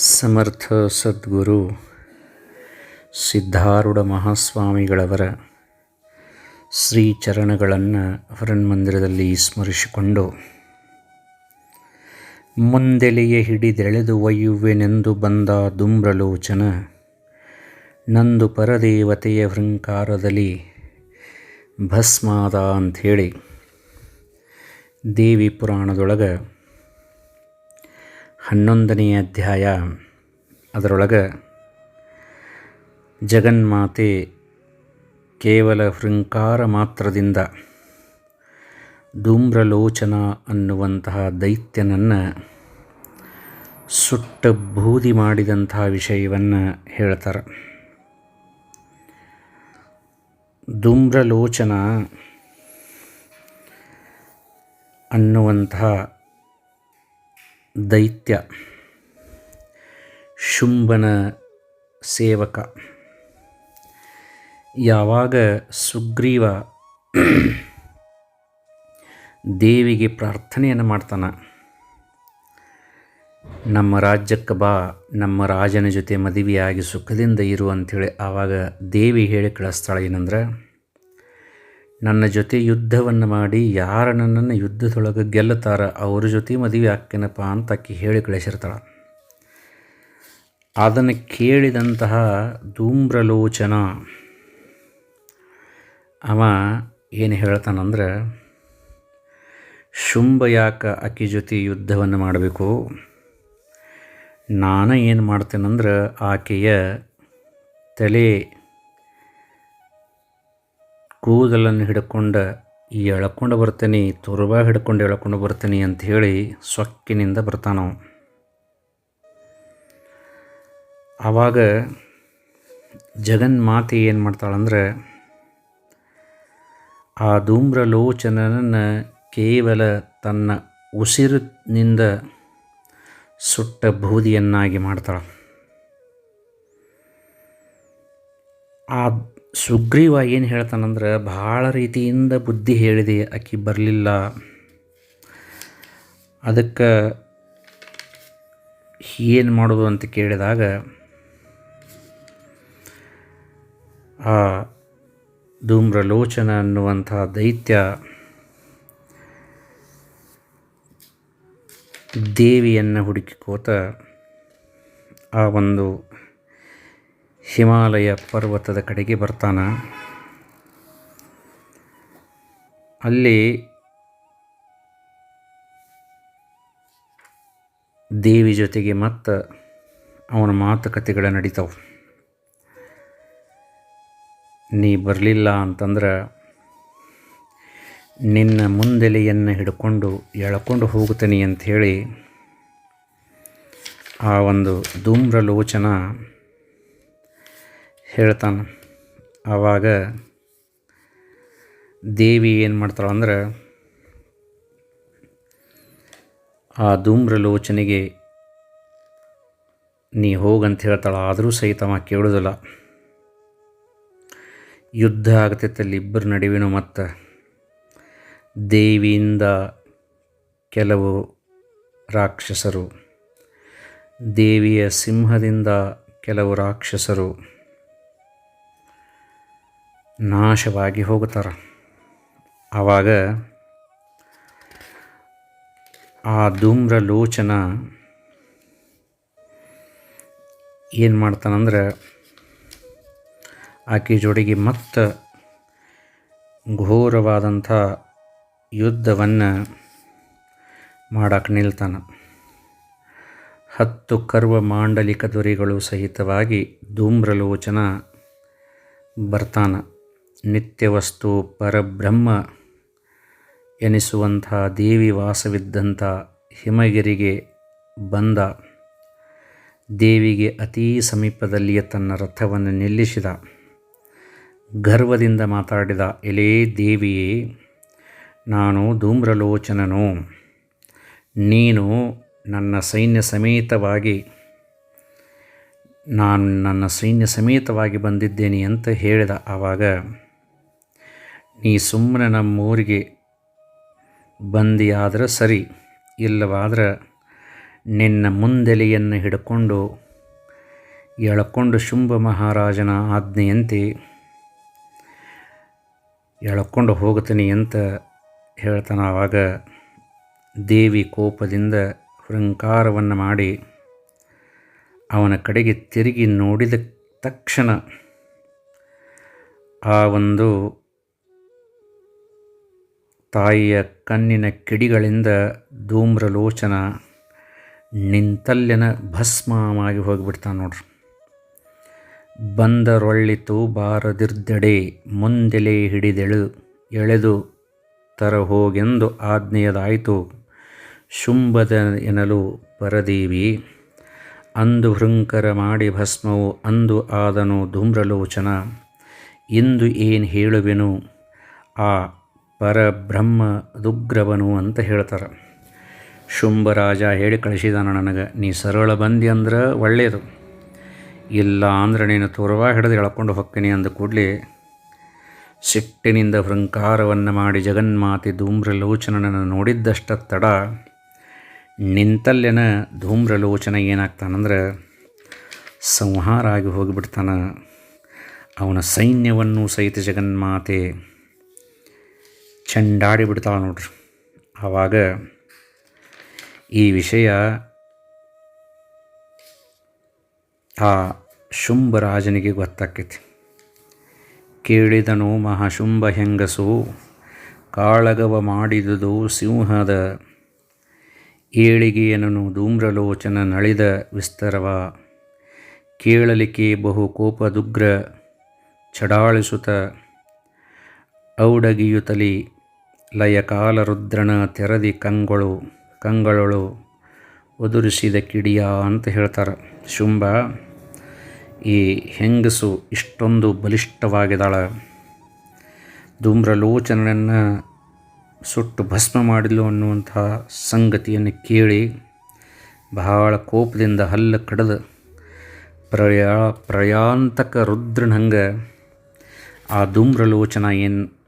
ಸಮರ್ಥ ಸದ್ಗುರು ಸಿದ್ಧಾರೂಢ ಮಹಾಸ್ವಾಮಿಗಳವರ ಶ್ರೀ ಚರಣಗಳನ್ನು ಹೊರನ್ಮಂದಿರದಲ್ಲಿ ಸ್ಮರಿಸಿಕೊಂಡು, ಮುಂದೆಲೆಯ ಹಿಡಿದೆಳೆದು ಒಯ್ಯುವೆನೆಂದು ಬಂದ ದುಮ್ರಲೋಚನ ನಂದು ಪರದೇವತೆಯ ಹೃಂಕಾರದಲ್ಲಿ ಭಸ್ಮಾದ ಅಂಥೇಳಿ ದೇವಿ ಪುರಾಣದೊಳಗೆ ಹನ್ನೊಂದನೆಯ ಅಧ್ಯಾಯ. ಅದರೊಳಗೆ ಜಗನ್ಮಾತೆ ಕೇವಲ ಹೃಂಕಾರ ಮಾತ್ರದಿಂದ ಧೂಮ್ರಲೋಚನ ಅನ್ನುವಂತಹ ದೈತ್ಯನನ್ನು ಸುಟ್ಟ ಬೂದಿ ಮಾಡಿದಂತಹ ವಿಷಯವನ್ನು ಹೇಳ್ತಾರೆ. ಧೂಮ್ರಲೋಚನ ಅನ್ನುವಂತಹ ದೈತ್ಯ, ಶುಂಭನ ಸೇವಕ. ಯಾವಾಗ ಸುಗ್ರೀವ ದೇವಿಗೆ ಪ್ರಾರ್ಥನೆಯನ್ನು ಮಾಡ್ತಾನೆ, ನಮ್ಮ ರಾಜ್ಯಕ್ಕೆ ಬಾ, ನಮ್ಮ ರಾಜನ ಜೊತೆ ಮದುವೆಯಾಗಿ ಸುಖದಿಂದ ಇರು ಅಂಥೇಳಿ ಆವಾಗ ದೇವಿ ಹೇಳಿ ಕಳಿಸ್ತಾಳೆ ಏನಂದ್ರೆ ನನ್ನ ಜೊತೆ ಯುದ್ಧವನ್ನು ಮಾಡಿ ಯಾರು ನನ್ನನ್ನು ಯುದ್ಧದೊಳಗೆ ಗೆಲ್ಲುತ್ತಾರ ಅವ್ರ ಜೊತೆ ಮದುವೆ ಆಕ್ಕೆನಪ್ಪ ಅಂತ ಅಕ್ಕಿ ಹೇಳಿ ಕಳಿಸಿರ್ತಾಳೆ. ಅದನ್ನು ಕೇಳಿದಂತಹ ಧೂಮ್ರಲೋಚನ ಅವ ಏನು ಹೇಳ್ತಾನಂದ್ರೆ, ಶುಂಭ ಯಾಕೆ ಅಕ್ಕಿ ಜೊತೆ ಯುದ್ಧವನ್ನು ಮಾಡಬೇಕು? ನಾನು ಏನು ಮಾಡ್ತೇನೆಂದ್ರೆ, ಆಕೆಯ ತಲೆ ಕೂದಲನ್ನು ಹಿಡ್ಕೊಂಡು ಎಳ್ಕೊಂಡು ಬರ್ತೀನಿ ತುರುಬ ಹಿಡ್ಕೊಂಡು ಎಳ್ಕೊಂಡು ಬರ್ತೀನಿ ಅಂತ ಹೇಳಿ ಸೊಕ್ಕಿನಿಂದ ಬರ್ತಾನವ. ಆವಾಗ ಜಗನ್ಮಾತೆ ಏನು ಮಾಡ್ತಾಳಂದ್ರೆ, ಆ ಧೂಮ್ರಲೋಚನನನ್ನು ಕೇವಲ ತನ್ನ ಉಸಿರಿನಿಂದ ಸುಟ್ಟ ಬೂದಿಯನ್ನಾಗಿ ಮಾಡ್ತಾಳೆ. ಆ ಸುಗ್ರೀವ ಏನು ಹೇಳ್ತಾನಂದ್ರೆ, ಭಾಳ ರೀತಿಯಿಂದ ಬುದ್ಧಿ ಹೇಳಿದೆ, ಆಕಿ ಬರಲಿಲ್ಲ. ಅದಕ್ಕೆ ಏನು ಮಾಡೋದು ಅಂತ ಕೇಳಿದಾಗ, ಆ ಧೂಮ್ರಲೋಚನ ಅನ್ನುವಂಥ ದೈತ್ಯ ದೇವಿಯನ್ನು ಹುಡುಕಿಕೋತ ಆ ಒಂದು ಹಿಮಾಲಯ ಪರ್ವತದ ಕಡೆಗೆ ಬರ್ತಾನೆ. ಅಲ್ಲಿ ದೇವಿ ಜೊತೆಗೆ ಮತ್ತು ಅವನ ಮಾತುಕತೆಗಳು ನಡೀತಾವೆ. ನೀ ಬರಲಿಲ್ಲ ಅಂತಂದ್ರೆ ನಿನ್ನ ಮುಂದೆಲೆಯನ್ನು ಹಿಡ್ಕೊಂಡು ಎಳ್ಕೊಂಡು ಹೋಗ್ತೀನಿ ಅಂಥೇಳಿ ಆ ಒಂದು ಧೂಮ್ರಲೋಚನ ಹೇಳ್ತಾನೆ. ಆವಾಗ ದೇವಿ ಏನು ಮಾಡ್ತಾಳೆ ಅಂದ್ರೆ ಆ ಧೂಮ್ರಲೋಚನೆಗೆ ನೀ ಹೋಗಂತ ಹೇಳ್ತಾಳೆ, ಆದರೂ ಸಹಿತ ಅವ ಕೇಳೋದಿಲ್ಲ. ಯುದ್ಧ ಆಗ್ತೈತಲ್ಲಿ ಇಬ್ಬರ ನಡುವಿನ ಮತ್ತು ದೇವಿಯಿಂದ ಕೆಲವು ರಾಕ್ಷಸರು, ದೇವಿಯ ಸಿಂಹದಿಂದ ಕೆಲವು ರಾಕ್ಷಸರು ನಾಶವಾಗಿ ಹೋಗುತ್ತಾರೆ. ಆವಾಗ ಆ ಧೂಮ್ರಲೋಚನ ಏನು ಮಾಡ್ತಾನಂದ್ರೆ ಆಕೆ ಜೋಡಿಗೆ ಮತ್ತೆ ಘೋರವಾದಂಥ ಯುದ್ಧವನ್ನು ಮಾಡಕ್ಕೆ ನಿಲ್ತಾನ. ಹತ್ತು ಕರ್ವ ಮಾಂಡಲಿಕ ದೊರೆಗಳು ಸಹಿತವಾಗಿ ಧೂಮ್ರಲೋಚನ ಬರ್ತಾನ. ನಿತ್ಯವಸ್ತು ಪರಬ್ರಹ್ಮ ಎನಿಸುವಂಥ ದೇವಿ ವಾಸವಿದ್ದಂಥ ಹಿಮಗಿರಿಗೆ ಬಂದ ದೇವಿಗೆ ಅತೀ ಸಮೀಪದಲ್ಲಿಯೇ ತನ್ನ ರಥವನ್ನು ನಿಲ್ಲಿಸಿದ. ಗರ್ವದಿಂದ ಮಾತಾಡಿದ, ಎಲೇ ದೇವಿಯೇ, ನಾನು ಧೂಮ್ರಲೋಚನನು. ನೀನು ನನ್ನ ಸೈನ್ಯ ಸಮೇತವಾಗಿ, ನಾನು ನನ್ನ ಸೈನ್ಯ ಸಮೇತವಾಗಿ ಬಂದಿದ್ದೇನೆ ಅಂತ ಹೇಳಿದ ಆವಾಗ ನೀ ಸುಮ್ಮನೆ ನಮ್ಮೂರಿಗೆ ಬಂದಿಯಾದ್ರೆ ಸರಿ, ಇಲ್ಲವಾದ್ರೆ ನಿನ್ನ ಮುಂದೆಲೆಯನ್ನು ಹಿಡ್ಕೊಂಡು ಎಳ್ಕೊಂಡು ಶುಂಭ ಮಹಾರಾಜನ ಆಜ್ಞೆಯಂತೆ ಎಳ್ಕೊಂಡು ಹೋಗ್ತೀನಿ ಅಂತ ಹೇಳ್ತಾನೆ. ಆವಾಗ ದೇವಿ ಕೋಪದಿಂದ ಹೃಂಕಾರವನ್ನು ಮಾಡಿ ಅವನ ಕಡೆಗೆ ತಿರುಗಿ ನೋಡಿದ ತಕ್ಷಣ ಆ ಒಂದು ತಾಯಿಯ ಕಣ್ಣಿನ ಕಿಡಿಗಳಿಂದ ಧೂಮ್ರಲೋಚನ ನಿಂತಲ್ಲೆನ ಭಸ್ಮವಾಗಿ ಹೋಗಿಬಿಡ್ತಾನೆ ನೋಡ್ರಿ. ಬಂದರೊಳ್ಳಿತು ಬಾರದಿರ್ದಡೆ ಮುಂದೆಲೆ ಹಿಡಿದೆಳು, ಎಳೆದು ತರ ಹೋಗೆಂದು ಆಜ್ಞೆಯದಾಯಿತು, ಶುಂಭದ ಎನಲು ಪರದೇವಿ, ಅಂದು ಹೃಂಕರ ಮಾಡಿ ಭಸ್ಮವು, ಅಂದು ಆದನು ಧೂಮ್ರಲೋಚನ, ಇಂದು ಏನು ಹೇಳುವೆನು, ಆ ಪರಬ್ರಹ್ಮ ದುಗ್ರವನು ಅಂತ ಹೇಳ್ತಾರೆ. ಶುಂಭರಾಜ ಹೇಳಿ ಕಳಿಸಿದಾನ ನನಗೆ, ನೀ ಸರಳ ಬಂದಿ ಅಂದ್ರೆ ಒಳ್ಳೆಯದು ಇಲ್ಲ ಅಂದ್ರೆ ನೀನು ತೋರವ ಹಿಡಿದು ಎಳ್ಕೊಂಡು ಹೊಕ್ಕೀನಿ ಅಂದ ಕೂಡಲೇ, ಸಿಟ್ಟಿನಿಂದ ಹೃಂಕಾರವನ್ನು ಮಾಡಿ ಜಗನ್ಮಾತೆ ಧೂಮ್ರಲೋಚನನನ್ನು ನೋಡಿದ್ದಷ್ಟ ತಡ, ನಿಂತಲ್ಲೆನ ಧೂಮ್ರಲೋಚನ ಏನಾಗ್ತಾನಂದ್ರೆ ಸಂಹಾರ ಆಗಿ ಹೋಗಿಬಿಡ್ತಾನೆ. ಅವನ ಸೈನ್ಯವನ್ನು ಸಹಿತ ಜಗನ್ಮಾತೆ ಚಂಡಾಡಿ ಬಿಡ್ತಾಳೆ ನೋಡ್ರಿ. ಆವಾಗ ಈ ವಿಷಯ ಆ ಶುಂಭರಾಜನಿಗೆ ಗೊತ್ತಾಕೈತಿ. ಕೇಳಿದನು ಮಹಾಶುಂಭ ಹೆಂಗಸು, ಕಾಳಗವ ಮಾಡಿದುದು ಸಿಂಹದ ಏಳಿಗೆಯನನು ಧೂಮ್ರಲೋಚನ ನಳಿದ ವಿಸ್ತರವ. ಕೇಳಲಿಕ್ಕೆ ಬಹು ಕೋಪದುಗ್ರ ಚಡಾಳಿಸುತ್ತ ಔಡಗಿಯುತಲಿ ಲಯಕಾಲರುದ್ರನ ತೆರದಿ ಕಂಗಳು, ಕಂಗಳೊಳು ಒದುರಿಸಿದ ಕಿಡಿಯ ಅಂತ ಹೇಳ್ತಾರೆ. ಶುಂಭ ಈ ಹೆಂಗಸು ಇಷ್ಟೊಂದು ಬಲಿಷ್ಠವಾಗಿದ್ದಾಳೆ. ಧೂಮ್ರಲೋಚನನ್ನು ಸುಟ್ಟು ಭಸ್ಮ ಮಾಡಿದ್ಲು ಅನ್ನುವಂಥ ಸಂಗತಿಯನ್ನು ಕೇಳಿ ಬಹಳ ಕೋಪದಿಂದ ಹಲ್ಲು ಕಡಿದು ಪ್ರಯಾ ಪ್ರಯಾಂತಕ ರುದ್ರನಂಗೆ ಆ ಧೂಮ್ರಲೋಚನ ಏನು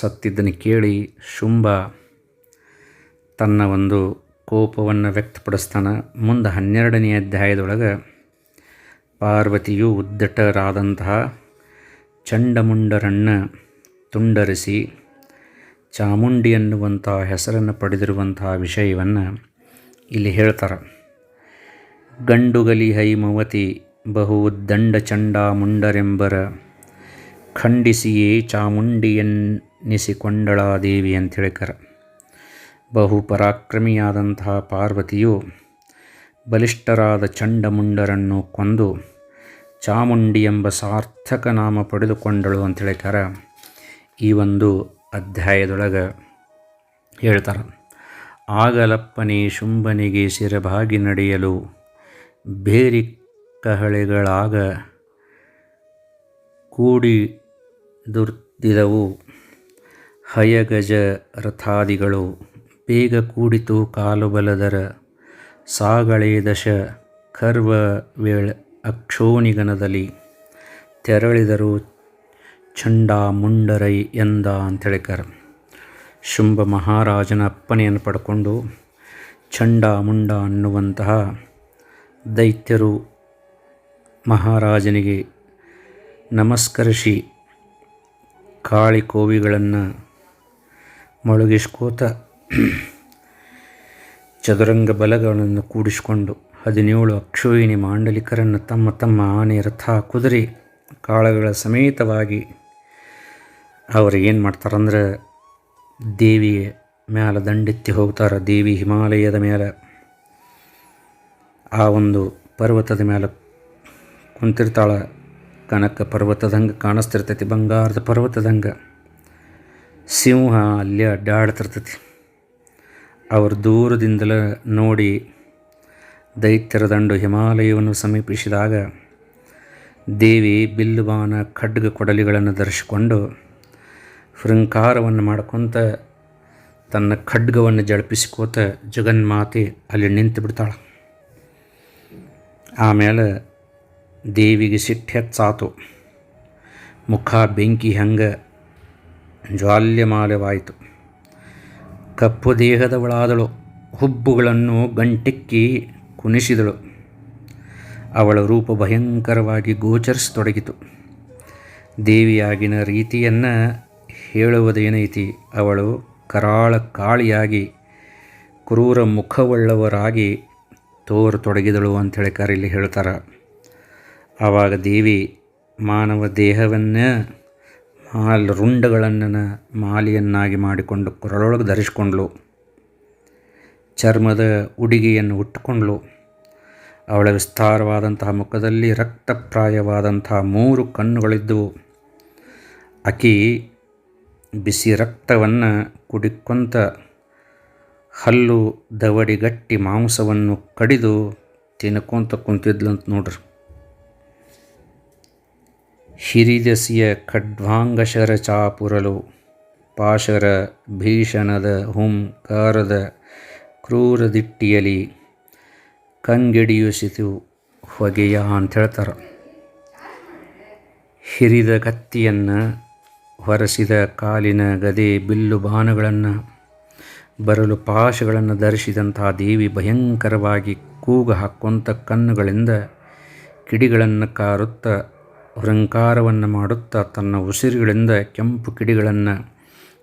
ಸತ್ತಿದ್ದನ್ನು ಕೇಳಿ ಶುಂಭ ತನ್ನ ಒಂದು ಕೋಪವನ್ನು ವ್ಯಕ್ತಪಡಿಸ್ತಾನೆ. ಮುಂದೆ ಹನ್ನೆರಡನೇ ಅಧ್ಯಾಯದೊಳಗೆ ಪಾರ್ವತಿಯು ಉದ್ದಟರಾದಂತಹ ಚಂಡಮುಂಡರನ್ನು ತುಂಡರಿಸಿ ಚಾಮುಂಡಿ ಎನ್ನುವಂಥ ಹೆಸರನ್ನು ಪಡೆದಿರುವಂತಹ ವಿಷಯವನ್ನು ಇಲ್ಲಿ ಹೇಳ್ತಾರೆ. ಗಂಡುಗಲಿ ಹೈಮವತಿ ಬಹು ದಂಡ ಚಂಡಾಮುಂಡರೆಂಬರ ಖಂಡಿಸಿಯೇ ಚಾಮುಂಡಿಯನ್ನಿಸಿಕೊಂಡಳಾ ದೇವಿ ಅಂತ ಕರ ಬಹು ಪರಾಕ್ರಮಿಯಾದಂತಹ ಪಾರ್ವತಿಯು ಬಲಿಷ್ಠರಾದ ಚಂಡಮುಂಡರನ್ನು ಕೊಂದು ಚಾಮುಂಡಿ ಎಂಬ ಸಾರ್ಥಕ ನಾಮ ಪಡೆದುಕೊಂಡಳು ಅಂತ ಕರ ಈ ಒಂದು ಅಧ್ಯಾಯದೊಳಗೆ ಹೇಳ್ತಾರೆ, ಆಗಲಪ್ಪನೇ ಶುಂಭನಿಗೆ ಸಿರಭಾಗಿ ನಡೆಯಲು ಬೇರಿ ಕಹಳೆಗಳಾಗ ಕೂಡಿ ದುರ್ದಿದವು. ಹಯಗಜ ರಥಾದಿಗಳು ಬೇಗ ಕೂಡಿತು ಕಾಲು ಬಲದರ ಸಾಗಳೆ ದಶ ಕರ್ವ ವೇಳ ಅಕ್ಷೋನಿಗನದಲ್ಲಿ ತೆರಳಿದರು ಚಂಡಾಮುಂಡರೈ ಎಂದ ಅಂತೇಳಿಕಾರ. ಶುಂಭ ಮಹಾರಾಜನ ಅಪ್ಪನೆಯನ್ನು ಪಡ್ಕೊಂಡು ಚಂಡಾಮುಂಡ ಅನ್ನುವಂತಹ ದೈತ್ಯರು ಮಹಾರಾಜನಿಗೆ ನಮಸ್ಕರಿಸಿ ಕಾಳಿ ಕೋವಿಗಳನ್ನು ಮೊಳಗಿಸ್ಕೋತ ಚದುರಂಗ ಬಲಗಳನ್ನು ಕೂಡಿಸಿಕೊಂಡು ಹದಿನೇಳು ಅಕ್ಷೋಹಿಣಿ ಮಾಂಡಲಿಕರನ್ನು ತಮ್ಮ ತಮ್ಮ ಆನೆ ರಥ ಕುದುರೆ ಕಾಳಗಳ ಸಮೇತವಾಗಿ ಅವರು ಏನು ಮಾಡ್ತಾರಂದ್ರೆ ದೇವಿಯ ಮ್ಯಾಲೆ ದಂಡೆತ್ತಿ ಹೋಗ್ತಾರೆ, ದೇವಿ ಹಿಮಾಲಯದ ಮೇಲೆ ಆ ಒಂದು ಪರ್ವತದ ಮೇಲೆ ಕುಂತಿರ್ತಾಳೆ, ಕನಕ ಪರ್ವತದಂಗೆ ಕಾಣಿಸ್ತಿರ್ತೈತಿ, ಬಂಗಾರದ ಪರ್ವತದಂಗೆ. ಸಿಂಹ ಅಲ್ಲಿ ಅಡ್ಡಾಡ್ತಿರ್ತೈತಿ. ಅವರು ದೂರದಿಂದಲೇ ನೋಡಿ ದೈತ್ಯರ ದಂಡು ಹಿಮಾಲಯವನ್ನು ಸಮೀಪಿಸಿದಾಗ ದೇವಿ ಬಿಲ್ಲುಬಾನ ಖಡ್ಗ ಕೊಡಲಿಗಳನ್ನು ಧರಿಸಿಕೊಂಡು ಶೃಂಕಾರವನ್ನು ಮಾಡ್ಕೊತ ತನ್ನ ಖಡ್ಗವನ್ನು ಜಳಪಿಸಿಕೋತ ಜಗನ್ಮಾತೆ ಅಲ್ಲಿ ನಿಂತು ಬಿಡ್ತಾಳೆ. ಆಮೇಲೆ ದೇವಿಗೆ ಸಿಟ್ಟು ಹೆಚ್ಚಾತು. ಮುಖ ಬೆಂಕಿ ಹಂಗೆ ಜ್ವಾಲ್ಯಮಾಲವಾಯಿತು ಕಪ್ಪು ದೇಹದವಳಾದಳು, ಹುಬ್ಬುಗಳನ್ನು ಗಂಟಿಕ್ಕಿ ಕುಣಿಸಿದಳು. ಅವಳ ರೂಪ ಭಯಂಕರವಾಗಿ ಗೋಚರಿಸತೊಡಗಿತು. ದೇವಿಯಾಗಿನ ರೀತಿಯನ್ನು ಹೇಳುವುದೇನೈತಿ? ಅವಳು ಕರಾಳ ಕಾಳಿಯಾಗಿ, ಕ್ರೂರ ಮುಖವುಳ್ಳವರಾಗಿ ತೋರತೊಡಗಿದಳು ಅಂಥೇಳಿ ಕರೀಲಿ ಹೇಳ್ತಾರೆ. ಆವಾಗ ದೇವಿ ಮಾನವ ದೇಹವನ್ನೇ ಮಾಲ್ ರುಂಡಗಳನ್ನು ಮಾಲಿಯನ್ನಾಗಿ ಮಾಡಿಕೊಂಡು ಕೊರಳೊಳಗೆ ಧರಿಸ್ಕೊಂಡ್ಳು ಚರ್ಮದ ಉಡುಗೆಯನ್ನು ಉಟ್ಟುಕೊಂಡ್ಳು ಅವಳ ವಿಸ್ತಾರವಾದಂತಹ ಮುಖದಲ್ಲಿ ರಕ್ತಪ್ರಾಯವಾದಂತಹ ಮೂರು ಕಣ್ಣುಗಳಿದ್ದವು. ಅಕಿ ಬಿಸಿ ರಕ್ತವನ್ನು ಕುಡಿಕೊಂತ ಹಲ್ಲು ದವಡಿಗಟ್ಟಿ ಮಾಂಸವನ್ನು ಕಡಿದು ತಿನ್ಕೊಂತ ಕುಂತಿದ್ಲಂತ ನೋಡ್ರಿ. ಹಿರಿದಸಿಯ ಖಡ್ವಾಂಗಶರ ಚಾಪುರಲು, ಪಾಶರ ಭೀಷಣದ ಹುಂಕಾರದ ಕ್ರೂರದಿಟ್ಟಿಯಲಿ ಕಂಗೆಡಿಯುಸಿತು ಹೊಗೆಯ ಅಂತ ಹೇಳ್ತಾರೆ ಹಿರಿದ ಕತ್ತಿಯನ್ನು ಹೊರಸಿದ ಕಾಲಿನ ಗದೆ ಬಿಲ್ಲು ಬಾಣಗಳನ್ನು ಬರಲು ಪಾಶಗಳನ್ನು ಧರಿಸಿದಂತಹ ದೇವಿ ಭಯಂಕರವಾಗಿ ಕೂಗು ಹಾಕ್ಕೊಂತ ಕಣ್ಣುಗಳಿಂದ ಕಿಡಿಗಳನ್ನು ಕಾರುತ್ತಾ ಹುರಂಕಾರವನ್ನು ಮಾಡುತ್ತಾ ತನ್ನ ಉಸಿರುಗಳಿಂದ ಕೆಂಪು ಕಿಡಿಗಳನ್ನು,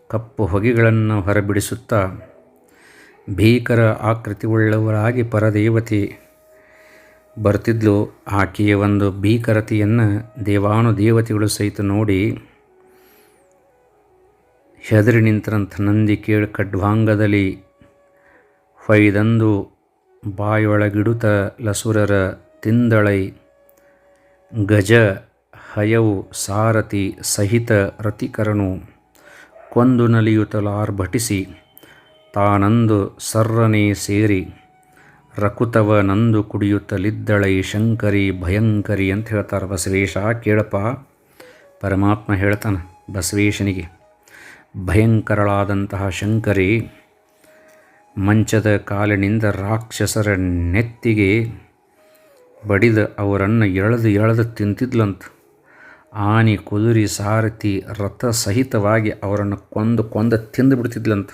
ಕಪ್ಪು ಹೊಗೆಗಳನ್ನು ಹೊರಬಿಡಿಸುತ್ತಾ, ಭೀಕರ ಆಕೃತಿವುಳ್ಳವರಾಗಿ ಪರದೇವತೆ ಬರ್ತಿದ್ಲು. ಆಕೆಯ ಒಂದು ಭೀಕರತೆಯನ್ನು ದೇವಾನುದೇವತೆಗಳು ಸಹಿತ ನೋಡಿ ಹೆದರಿ ನಿಂತರಂಥ ನಂದಿ ಕೇಳಿ ಖಡ್ವಾಂಗದಲ್ಲಿ ಹೊಯ್ದಂದು ಬಾಯೊಳಗಿಡುತ ಲಸುರರ ತಿಂದಳೈ ಗಜ ಹಯವು ಸಾರಥಿ ಸಹಿತ ರತಿಕರನು ಕೊಂದು ನಲಿಯುತ್ತಲಾರ್ಭಟಿಸಿ ತಾನಂದು ಸರ್ರನೆ ಸೇರಿ, ರಕುತವ ನಂದು ಕುಡಿಯುತ್ತಲಿದ್ದಳೈ ಶಂಕರಿ ಭಯಂಕರಿ ಅಂತ ಹೇಳ್ತಾರೆ ಬಸವೇಶ. ಕೇಳಪ್ಪ, ಪರಮಾತ್ಮ ಹೇಳ್ತಾನೆ ಬಸವೇಶನಿಗೆ, ಭಯಂಕರಳಾದಂತಹ ಶಂಕರಿ, ಮಂಚದ ಕಾಲಿನಿಂದ ರಾಕ್ಷಸರ ನೆತ್ತಿಗೆ ಬಡಿದ ಅವರನ್ನು ಎಳೆದು ಎಳೆದು ತಿಂತಿದ್ಲಂತ. ಆನೆ, ಕುದುರೆ, ಸಾರಥಿ ರಥ ಸಹಿತವಾಗಿ ಅವರನ್ನು ಕೊಂದು ಕೊಂದು ತಿಂದು ಬಿಡ್ತಿದ್ಲಂತ.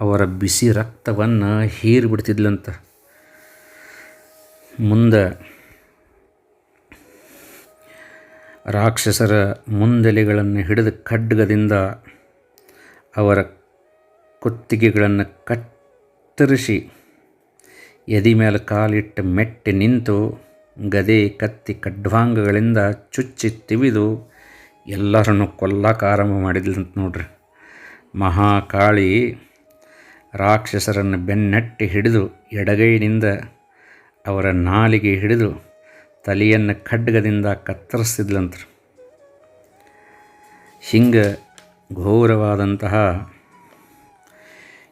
ಅವರ ಬಿಸಿ ರಕ್ತವನ್ನು ಹೀರಿ ಬಿಡ್ತಿದ್ಲಂತ. ಮುಂದೆ ರಾಕ್ಷಸರ ಮುಂದೆಲೆಗಳನ್ನು ಹಿಡಿದು ಖಡ್ಗದಿಂದ ಅವರ ಕುತ್ತಿಗೆಗಳನ್ನು ಕತ್ತರಿಸಿ ಎದಿ ಮೇಲೆ ಕಾಲಿಟ್ಟು ಮೆಟ್ಟಿ ನಿಂತು ಗದೆ ಕತ್ತಿ ಖಡ್ವಾಂಗಗಳಿಂದ ಚುಚ್ಚಿ ತಿವಿದು ಎಲ್ಲರನ್ನು ಕೊಲ್ಲಕ್ಕೆ ಆರಂಭ ಮಾಡಿದ್ಲಂತ ನೋಡ್ರಿ. ಮಹಾಕಾಳಿ ರಾಕ್ಷಸರನ್ನು ಬೆನ್ನಟ್ಟಿ ಹಿಡಿದು ಎಡಗೈನಿಂದ ಅವರ ನಾಲಿಗೆ ಹಿಡಿದು ತಲೆಯನ್ನು ಖಡ್ಗದಿಂದ ಕತ್ತರಿಸ್ತಿದ್ಲಂತ ಹಿಂಗೆ ಘೋರವಾದಂತಹ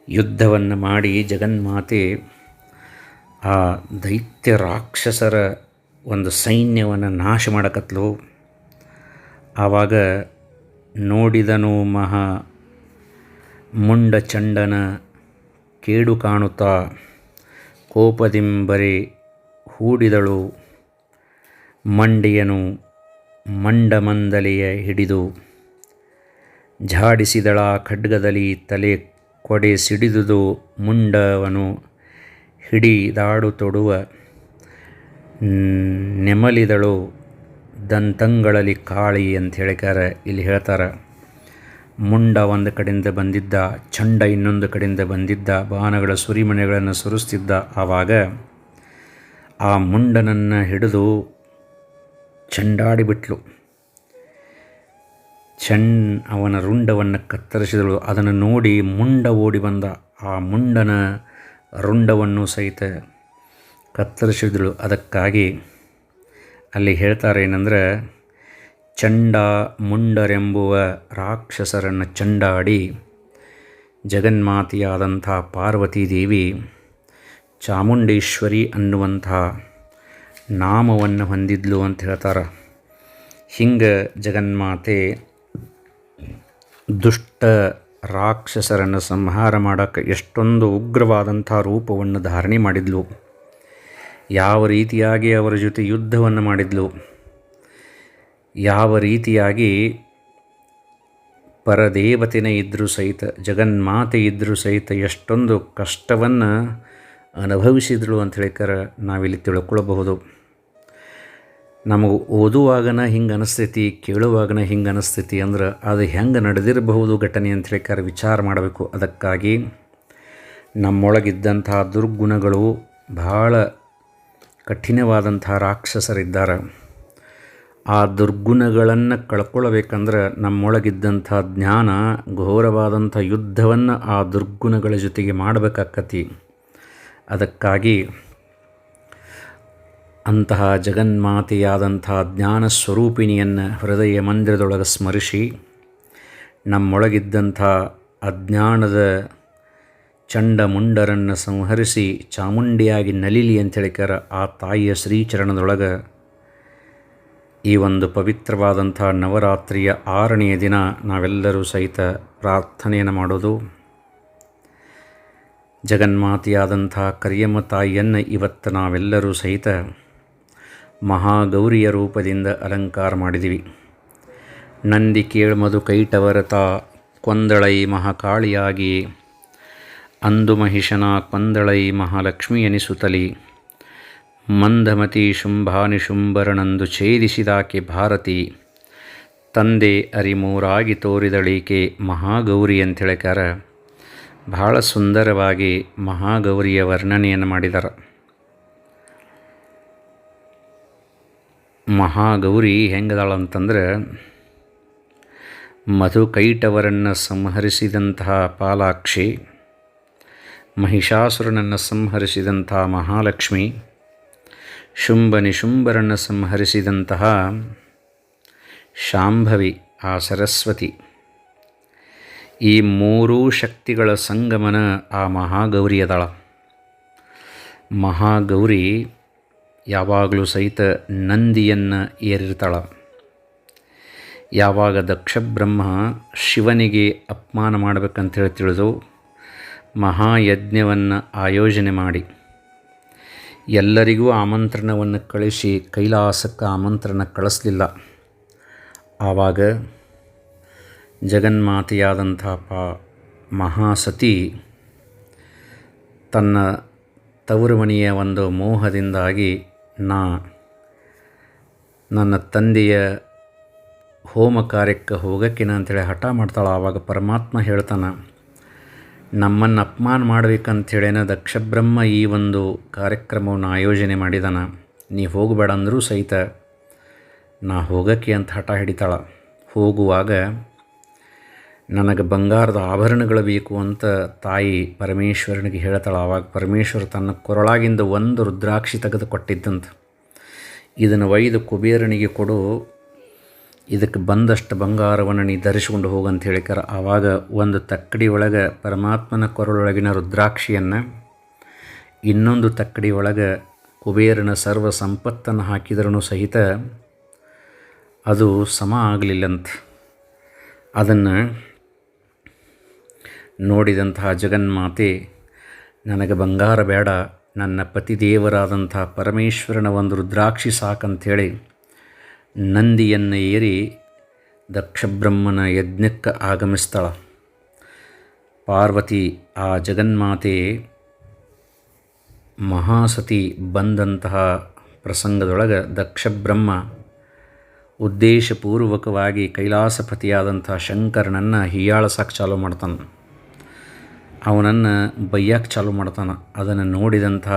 ಯುದ್ಧವನ್ನು ಮಾಡಿ ಜಗನ್ಮಾತೆ ಆ ದೈತ್ಯ ರಾಕ್ಷಸರ ಒಂದು ಸೈನ್ಯವನ್ನು ನಾಶ ಮಾಡಕತ್ಲು. ಆವಾಗ ನೋಡಿದನು ಮಹಾ ಮುಂಡ ಚಂಡನ ಕೇಡು ಕಾಣುತ್ತಾ ಕೋಪದಿಂಬರಿ ಹೂಡಿದಳು. ಮಂಡಿಯನು ಮಂಡಮಂದಲೆಯ ಹಿಡಿದು ಝಾಡಿಸಿದಳ ಖಡ್ಗದಲ್ಲಿ ತಲೆ ಕೊಡೆ ಸಿಡಿದುದು ಮುಂಡವನು ಹಿಡಿದಾಡುತ್ತೊಡುವ ನೆಮಲಿದಳು ದಂತಂಗಳಲ್ಲಿ ಕಾಳಿ ಅಂತ ಹೇಳಿಕಾರೆ ಇಲ್ಲಿ ಹೇಳ್ತಾರೆ. ಮುಂಡ ಒಂದು ಕಡೆಯಿಂದ ಬಂದಿದ್ದ, ಚಂಡ ಇನ್ನೊಂದು ಕಡೆಯಿಂದ ಬಂದಿದ್ದ ಬಾಣಗಳ ಸುರಿಮಣೆಗಳನ್ನು ಸುರಿಸ್ತಿದ್ದ. ಆವಾಗ ಆ ಮುಂಡನನ್ನು ಹಿಡಿದು ಚಂಡಾಡಿಬಿಟ್ಲು ಚಣ್ ಅವನ ರುಂಡವನ್ನು ಕತ್ತರಿಸಿದಳು. ಅದನ್ನು ನೋಡಿ ಮುಂಡ ಓಡಿ ಬಂದ. ಆ ಮುಂಡನ ರುಂಡವನ್ನು ಸಹಿತ ಕತ್ತರಿಸಿದಳು ಅದಕ್ಕಾಗಿ ಅಲ್ಲಿ ಹೇಳ್ತಾರೆ ಏನಂದ್ರೆ ಚಂಡ ಮುಂಡರೆಂಬುವ ರಾಕ್ಷಸರನ್ನು ಚಂಡಾಡಿ ಜಗನ್ಮಾತೆಯಾದಂಥ ಪಾರ್ವತೀದೇವಿ ಚಾಮುಂಡೇಶ್ವರಿ ಅನ್ನುವಂಥ ನಾಮವನ್ನು ಹೊಂದಿದ್ಲು ಅಂತ ಹೇಳ್ತಾರೆ. ಹಿಂಗೆ ಜಗನ್ಮಾತೆ ದುಷ್ಟ ರಾಕ್ಷಸರನ್ನು ಸಂಹಾರ ಮಾಡೋಕ್ಕೆ ಎಷ್ಟೊಂದು ಉಗ್ರವಾದಂಥ ರೂಪವನ್ನು ಧಾರಣೆ ಮಾಡಿದ್ಲು. ಯಾವ ರೀತಿಯಾಗಿ ಅವರ ಜೊತೆ ಯುದ್ಧವನ್ನು ಮಾಡಿದ್ಲು? ಯಾವ ರೀತಿಯಾಗಿ ಪರದೇವತೆನೇ ಇದ್ದರೂ ಸಹಿತ, ಜಗನ್ಮಾತೆ ಇದ್ದರೂ ಸಹಿತ ಎಷ್ಟೊಂದು ಕಷ್ಟವನ್ನು ಅನುಭವಿಸಿದಳು ಅಂತ ಹೇಳಿಕರ ನಾವಿಲ್ಲಿ ತಿಳ್ಕೊಳ್ಬಹುದು. ನಮಗೆ ಓದುವಾಗನ ಹಿಂಗೆ ಅನಿಸ್ತೈತಿ, ಕೇಳುವಾಗನ ಹಿಂಗೆ ಅನಿಸ್ತೈತಿ ಅಂದ್ರೆ ಅದು ಹೆಂಗೆ ನಡೆದಿರಬಹುದು ಘಟನೆ ಅಂತ ಹೇಳಿಕಾರ ವಿಚಾರ ಮಾಡಬೇಕು. ಅದಕ್ಕಾಗಿ ನಮ್ಮೊಳಗಿದ್ದಂತಹ ದುರ್ಗುಣಗಳು ಭಾಳ ಕಠಿಣವಾದಂಥ ರಾಕ್ಷಸರಿದ್ದಾರೆ. ಆ ದುರ್ಗುಣಗಳನ್ನು ಕಳ್ಕೊಳ್ಬೇಕಂದ್ರೆ ನಮ್ಮೊಳಗಿದ್ದಂಥ ಜ್ಞಾನ, ಘೋರವಾದಂಥ ಯುದ್ಧವನ್ನು ಆ ದುರ್ಗುಣಗಳ ಜೊತೆಗೆ ಮಾಡಬೇಕಾಕತಿ. ಅದಕ್ಕಾಗಿ ಅಂತಹ ಜಗನ್ಮಾತೆಯಾದಂಥ ಜ್ಞಾನ ಸ್ವರೂಪಿಣಿಯನ್ನು ಹೃದಯ ಮಂದಿರದೊಳಗೆ ಸ್ಮರಿಸಿ, ನಮ್ಮೊಳಗಿದ್ದಂಥ ಅಜ್ಞಾನದ ಚಂಡಮುಂಡರನ್ನು ಸಂಹರಿಸಿ ಚಾಮುಂಡಿಯಾಗಿ ನಲಿಲಿ ಅಂತ ಹೇಳಿಕರ ಆ ತಾಯಿಯ ಶ್ರೀಚರಣದೊಳಗೆ. ಈ ಒಂದು ಪವಿತ್ರವಾದಂಥ ನವರಾತ್ರಿಯ ಆರನೆಯ ದಿನ ನಾವೆಲ್ಲರೂ ಸಹಿತ ಪ್ರಾರ್ಥನೆಯನ್ನು ಮಾಡೋದು. ಜಗನ್ಮಾತೆಯಾದಂಥ ಕರಿಯಮ್ಮ ತಾಯಿಯನ್ನು ಇವತ್ತು ನಾವೆಲ್ಲರೂ ಸಹಿತ ಮಹಾಗೌರಿಯ ರೂಪದಿಂದ ಅಲಂಕಾರ ಮಾಡಿದ್ದೀವಿ ನಂದಿ ಕೇಳ್ಮದು ಕೈಟವರತ ಕೊಂದಳೈ ಮಹಾಕಾಳಿಯಾಗಿ ಅಂದು ಮಹಿಷನ ಕೊಂದಳೈ ಮಹಾಲಕ್ಷ್ಮಿಯನಿಸುತ್ತಲಿ ಮಂದಮತಿ ಶುಂಭಾನಿಶುಂಭರನಂದು ಛೇದಿಸಿದಾಕೆ ಭಾರತಿ. ತಂದೆ ಅರಿಮೂರಾಗಿ ತೋರಿದಳೀಕೆ ಮಹಾಗೌರಿ ಅಂತೇಳಿಕಾರ ಬಹಳ ಸುಂದರವಾಗಿ ಮಹಾಗೌರಿಯ ವರ್ಣನೆಯನ್ನು ಮಾಡಿದ್ದಾರೆ ಮಹಾಗೌರಿ ಹೆಂಗದಾಳಂತಂದ್ರೆ, ಮಧುಕೈಟವರನ್ನು ಸಂಹರಿಸಿದಂತಹ ಪಾಲಾಕ್ಷಿ ಮಹಿಷಾಸುರನನ್ನು ಸಂಹರಿಸಿದಂತಹ ಮಹಾಲಕ್ಷ್ಮಿ ಶುಂಭ ಶುಂಭರನ್ನು ಸಂಹರಿಸಿದಂತಹ ಶಾಂಭವಿ, ಆ ಸರಸ್ವತಿ. ಈ ಮೂರೂ ಶಕ್ತಿಗಳ ಸಂಗಮನ ಆ ಮಹಾಗೌರಿಯದಳ ಮಹಾಗೌರಿ ಯಾವಾಗಲೂ ಸಹಿತ ನಂದಿಯನ್ನು ಏರಿರ್ತಾಳ. ಯಾವಾಗ ದಕ್ಷ ಬ್ರಹ್ಮ ಶಿವನಿಗೆ ಅಪಮಾನ ಮಾಡಬೇಕಂತೇಳಿ ತಿಳಿದು ಮಹಾಯಜ್ಞವನ್ನು ಆಯೋಜನೆ ಮಾಡಿ. ಎಲ್ಲರಿಗೂ ಆಮಂತ್ರಣವನ್ನು ಕಳಿಸಿ ಕೈಲಾಸಕ್ಕೆ ಆಮಂತ್ರಣ ಕಳಿಸ್ಲಿಲ್ಲ. ಆವಾಗ ಜಗನ್ಮಾತೆಯಾದಂಥ ಪ ಮಹಾಸತಿ ತನ್ನ ತವರು ಮನೆಯ ಒಂದು ಮೋಹದಿಂದಾಗಿ ನಾ ನನ್ನ ತಂದೆಯ ಹೋಮ ಕಾರ್ಯಕ್ಕೆ ಹೋಗಕ್ಕಿನ ಅಂತೇಳಿ ಹಠ ಮಾಡ್ತಾಳೆ. ಆವಾಗ ಪರಮಾತ್ಮ ಹೇಳ್ತಾನೆ ನಮ್ಮನ್ನು ಅಪಮಾನ ಮಾಡಬೇಕಂಥೇಳೇನ ದಕ್ಷಬ್ರಹ್ಮ ಈ ಒಂದು ಕಾರ್ಯಕ್ರಮವನ್ನು ಆಯೋಜನೆ ಮಾಡಿದಾನ. ನೀ ಹೋಗಬೇಡ ಅಂದರೂ ಸಹಿತ ನಾ ಹೋಗಕ್ಕೆ ಅಂತ ಹಠ ಹಿಡಿತಾಳ. ಹೋಗುವಾಗ ನನಗೆ ಬಂಗಾರದ ಆಭರಣಗಳು ಬೇಕು ಅಂತ ತಾಯಿ ಪರಮೇಶ್ವರನಿಗೆ ಹೇಳ್ತಾಳೆ. ಆವಾಗ ಪರಮೇಶ್ವರ ತನ್ನ ಕೊರಳಾಗಿಂದ ಒಂದು ರುದ್ರಾಕ್ಷಿ ತೆಗೆದು ಕೊಟ್ಟಿದ್ದಂತ ಇದನ್ನು ಒಯ್ದು ಕುಬೇರನಿಗೆ ಕೊಡು. ಇದಕ್ಕೆ ಬಂದಷ್ಟು ಬಂಗಾರವನ್ನು ನೀ ಧರಿಸಿಕೊಂಡು ಹೋಗಂತ ಹೇಳಿಕರ ಆವಾಗ ಒಂದು ತಕ್ಕಡಿ ಒಳಗೆ ಪರಮಾತ್ಮನ ಕೊರಳೊಳಗಿನ ರುದ್ರಾಕ್ಷಿಯನ್ನು, ಇನ್ನೊಂದು ತಕ್ಕಡಿ ಒಳಗೆ ಕುಬೇರನ ಸರ್ವ ಸಂಪತ್ತನ್ನು ಹಾಕಿದ್ರೂ ಸಹಿತ ಅದು ಸಮ ಆಗಲಿಲ್ಲಂತ. ಅದನ್ನು ನೋಡಿದಂತಹ ಜಗನ್ಮಾತೆ, ನನಗೆ ಬಂಗಾರ ಬೇಡ, ನನ್ನ ಪತಿದೇವರಾದಂಥ ಪರಮೇಶ್ವರನ ಒಂದು ರುದ್ರಾಕ್ಷಿ ಸಾಕಂಥೇಳಿ ನಂದಿಯನ್ನು ಏರಿ ದಕ್ಷಬ್ರಹ್ಮನ ಯಜ್ಞಕ್ಕೆ ಆಗಮಿಸ್ತಾಳ. ಪಾರ್ವತಿ ಆ ಜಗನ್ಮಾತೆ ಮಹಾಸತಿ ಬಂದಂತಹ ಪ್ರಸಂಗದೊಳಗೆ ದಕ್ಷಬ್ರಹ್ಮ ಉದ್ದೇಶಪೂರ್ವಕವಾಗಿ ಕೈಲಾಸಪತಿಯಾದಂಥ ಶಂಕರನನ್ನು ಹೀಯಾಳಸಕ್ಕೆ ಚಾಲು ಮಾಡ್ತಾನೆ. ಅವನನ್ನು ಬೈಯಕ್ಕೆ ಚಾಲೂ ಮಾಡ್ತಾನೆ. ಅದನ್ನು ನೋಡಿದಂಥ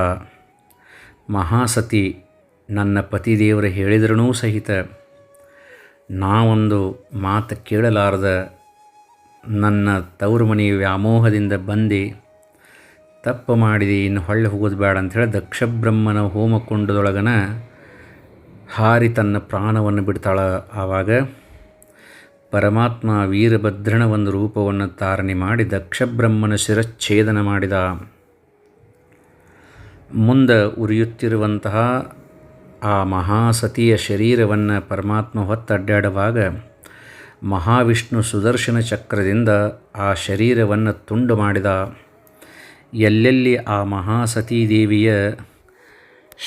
ಮಹಾಸತಿ ನನ್ನ ಪತಿದೇವರು ಹೇಳಿದ್ರೂ ಸಹಿತ ನಾವೊಂದು ಮಾತು ಕೇಳಲಾರದ ನನ್ನ ತವರು ವ್ಯಾಮೋಹದಿಂದ ಬಂದು, ತಪ್ಪು ಮಾಡಿದೆ, ಇನ್ನು ಹೊಳ್ಳೆ ಹೋಗೋದು ಬೇಡ ಅಂಥೇಳಿ ದಕ್ಷಬ್ರಹ್ಮನ ಹೋಮಕುಂಡದೊಳಗನ ಹಾರಿ ತನ್ನ ಪ್ರಾಣವನ್ನು ಬಿಡ್ತಾಳ. ಆವಾಗ ಪರಮಾತ್ಮ ವೀರಭದ್ರನ ಒಂದು ರೂಪವನ್ನು ತಾರಣೆ ಮಾಡಿ ದಕ್ಷಬ್ರಹ್ಮನ ಶಿರಚ್ಛೇದನ ಮಾಡಿದ. ಮುಂದೆ ಉರಿಯುತ್ತಿರುವಂತಹ ಆ ಮಹಾಸತಿಯ ಶರೀರವನ್ನು ಪರಮಾತ್ಮ ಹೊತ್ತಡ್ಡಾಡುವಾಗ ಮಹಾವಿಷ್ಣು ಸುದರ್ಶನ ಚಕ್ರದಿಂದ ಆ ಶರೀರವನ್ನು ತುಂಡು ಮಾಡಿದ. ಎಲ್ಲೆಲ್ಲಿ ಆ ಮಹಾಸತೀ ದೇವಿಯ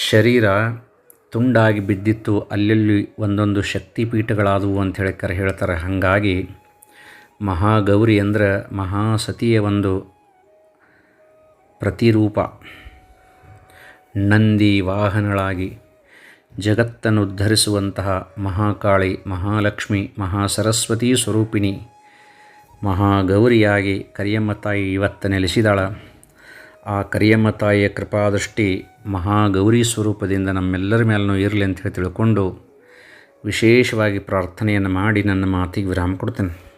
ಶರೀರ ತುಂಡಾಗಿ ಬಿದ್ದಿತ್ತು, ಅಲ್ಲೆಲ್ಲಿ ಒಂದೊಂದು ಶಕ್ತಿಪೀಠಗಳಾದವು ಅಂತ ಹೇಳಿ ಹೇಳ್ತಾರೆ. ಹಾಗಾಗಿ ಮಹಾಗೌರಿ ಅಂದರೆ ಮಹಾಸತಿಯ ಒಂದು ಪ್ರತಿರೂಪ. ನಂದಿ ವಾಹನಳಾಗಿ ಜಗತ್ತನ್ನು ಉದ್ಧರಿಸುವಂತಹ ಮಹಾಕಾಳಿ, ಮಹಾಲಕ್ಷ್ಮಿ, ಮಹಾಸರಸ್ವತಿ ಸ್ವರೂಪಿಣಿ, ಮಹಾಗೌರಿಯಾಗಿ ಕರಿಯಮ್ಮ ತಾಯಿ ಇವತ್ತು ನೆಲೆಸಿದಾಳ. ಆ ಕರಿಯಮ್ಮ ತಾಯಿಯ ಕೃಪಾದೃಷ್ಟಿ ಮಹಾಗೌರಿ ಸ್ವರೂಪದಿಂದ ನಮ್ಮೆಲ್ಲರ ಮೇಲೂ ಇರಲಿ ಅಂತ ಹೇಳಿ ತಿಳ್ಕೊಂಡು ವಿಶೇಷವಾಗಿ ಪ್ರಾರ್ಥನೆಯನ್ನು ಮಾಡಿ ನನ್ನ ಮಾತಿಗೆ ವಿರಾಮ ಕೊಡ್ತೇನೆ.